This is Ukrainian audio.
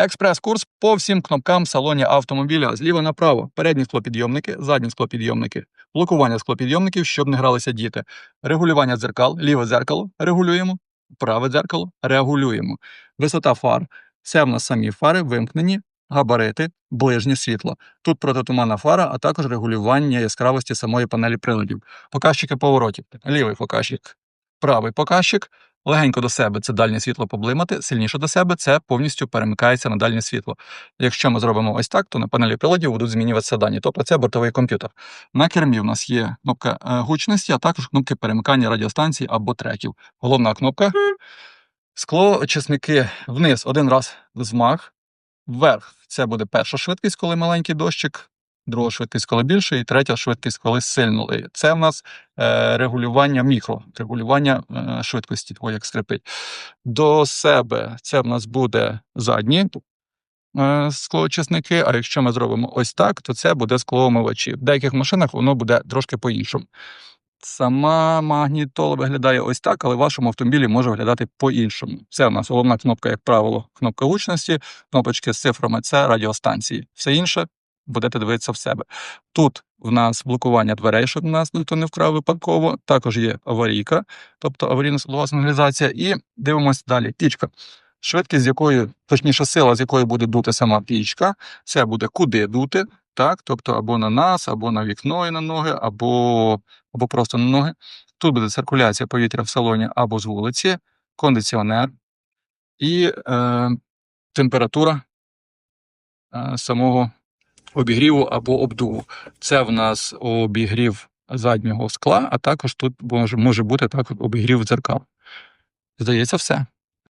Експрес-курс по всім кнопкам в салоні автомобіля зліва направо. Передні склопідйомники, задні склопідйомники, блокування склопідйомників, щоб не гралися діти. Регулювання дзеркал, ліве дзеркало регулюємо, праве дзеркало регулюємо. Висота фар. Це в нас самі фари вимкнені, габарити, ближнє світло. Тут протитуманна фара, а також регулювання яскравості самої панелі приладів. Показчики поворотів. Лівий показчик, правий показчик. Легенько до себе це дальнє світло поблимати, сильніше до себе це повністю перемикається на дальнє світло. Якщо ми зробимо ось так, то на панелі приладів будуть змінюватися дані. Тобто це бортовий комп'ютер. На кермі в нас є кнопка е, гучності, а також кнопки перемикання радіостанцій або треків. Головна кнопка. Скло очисники вниз один раз взмах, вверх це буде перша швидкість, коли маленький дощик, друга швидкість, коли більший, і третя швидкість, коли сильно. Це в нас е, регулювання мікро, регулювання е, швидкості, ой, як скрипить. До себе це в нас буде задні е, склоочисники, а якщо ми зробимо ось так, то це буде склоомивачі. В деяких машинах воно буде трошки по-іншому. Сама магнітола виглядає ось так, але в вашому автомобілі може виглядати по-іншому. Це у нас головна кнопка, як правило, кнопка гучності, кнопочки з цифрами це радіостанції. Все інше будете дивитися в себе. Тут в нас блокування дверей, щоб нас ніхто не вкрав випадково. Також є аварійка, тобто аварійна силова сигналізація. І дивимося далі. Пічка. Швидкість, з якою, точніше, сила, з якої буде дути сама пічка, це буде куди дути, так? Тобто або на нас, або на вікно і на ноги, або, або просто на ноги. Тут буде циркуляція повітря в салоні або з вулиці, кондиціонер і е, температура е, самого обігріву або обдуву. Це в нас обігрів заднього скла, а також тут може, бути так обігрів дзеркал. Здається, все.